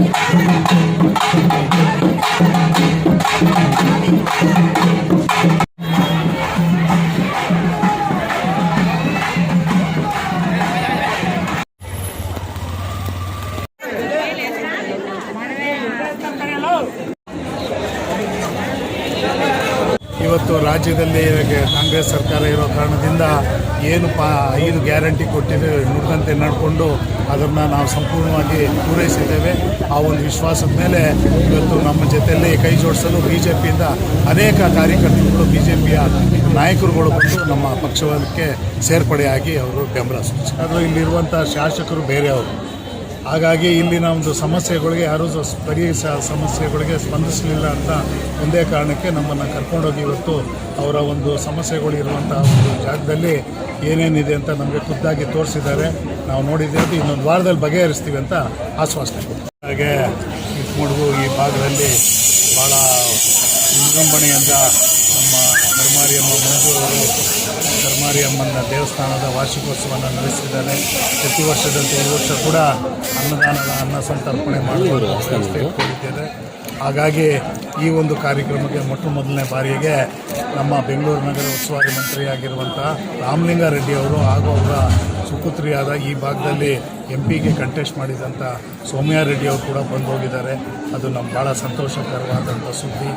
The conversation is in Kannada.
ಇರ್ಬೇಕಲ್ವಾ ಅಂತ ಇವತ್ತು ರಾಜ್ಯದಲ್ಲಿ ಕಾಂಗ್ರೆಸ್ ಸರ್ಕಾರ ಇರೋ ಕಾರಣದಿಂದ ಏನು ಪಾ ಐದು ಗ್ಯಾರಂಟಿ ಕೊಟ್ಟಿದೆ ನುಡಿದಂತೆ ನಡ್ಕೊಂಡು ಅದನ್ನು ನಾವು ಸಂಪೂರ್ಣವಾಗಿ ಪೂರೈಸಿದ್ದೇವೆ. ಆ ಒಂದು ವಿಶ್ವಾಸದ ಮೇಲೆ ಇವತ್ತು ನಮ್ಮ ಜೊತೆಯಲ್ಲಿ ಕೈ ಜೋಡಿಸಲು ಬಿ ಜೆ ಪಿಯಿಂದ ಅನೇಕ ಕಾರ್ಯಕರ್ತರುಗಳು ಬಿ ಜೆ ಪಿಯ ನಾಯಕರುಗಳು ಬಂದು ನಮ್ಮ ಪಕ್ಷಕ್ಕೆ ಸೇರ್ಪಡೆಯಾಗಿ ಅವರು ಬೆಂಬಲ ಸೂಚಿಸಿದರು ಇಲ್ಲಿರುವಂಥ ಶಾಸಕರು ಬೇರೆಯವರು ಹಾಗಾಗಿ ಇಲ್ಲಿನ ಒಂದು ಸಮಸ್ಯೆಗಳಿಗೆ ಯಾರೂ ಪರಿಹರಿಸ ಸಮಸ್ಯೆಗಳಿಗೆ ಸ್ಪಂದಿಸಲಿಲ್ಲ ಅಂತ ಒಂದೇ ಕಾರಣಕ್ಕೆ ನಮ್ಮನ್ನು ಕರ್ಕೊಂಡೋಗಿ ಇವತ್ತು ಅವರ ಒಂದು ಸಮಸ್ಯೆಗಳು ಇರುವಂತಹ ಒಂದು ಜಾಗದಲ್ಲಿ ಏನೇನಿದೆ ಅಂತ ನಮಗೆ ಖುದ್ದಾಗಿ ತೋರಿಸಿದ್ದಾರೆ. ನಾವು ನೋಡಿದ್ದೇವೆ ಇನ್ನೊಂದು ವಾರದಲ್ಲಿ ಬಗೆಹರಿಸ್ತೀವಿ ಅಂತ ಆಶ್ವಾಸನೆ ಹಾಗೆ ಚಿಕ್ಕಮಡುಗು ಈ ಭಾಗದಲ್ಲಿ ಭಾಳ ವಿಜೃಂಭಣೆಯಿಂದ ನಮ್ಮ ಕರ್ಮಾರಿಯಮ್ಮ ಮಂಜು ಅವರು ಕರ್ಮಾರಿಯಮ್ಮನ ದೇವಸ್ಥಾನದ ವಾರ್ಷಿಕೋತ್ಸವವನ್ನು ನಡೆಸಿದ್ದಾರೆ. ಪ್ರತಿ ವರ್ಷದಂತೆ ಈ ವರ್ಷ ಕೂಡ ಅನ್ನದಾನದ ಅನ್ನ ಸಂತರ್ಪಣೆ ಮಾಡುವ ಹಾಗಾಗಿ ಈ ಒಂದು ಕಾರ್ಯಕ್ರಮಕ್ಕೆ ಮೊಟ್ಟ ಮೊದಲನೇ ಬಾರಿಗೆ ನಮ್ಮ ಬೆಂಗಳೂರು ನಗರ ಉಸ್ತುವಾರಿ ಮಂತ್ರಿಯಾಗಿರುವಂಥ ರಾಮಲಿಂಗಾರೆಡ್ಡಿ ಅವರು ಹಾಗೂ ಅವರ ಸುಪುತ್ರಿಯಾದ ಈ ಭಾಗದಲ್ಲಿ ಎಂ ಪಿಗೆ ಕಂಟೆಸ್ಟ್ ಮಾಡಿದಂಥ ಸೌಮ್ಯಾರೆಡ್ಡಿ ಅವರು ಕೂಡ ಬಂದು ಹೋಗಿದ್ದಾರೆ. ಅದು ನಮ್ಮ ಭಾಳ ಸಂತೋಷಕರವಾದಂಥ ಸುದ್ದಿ.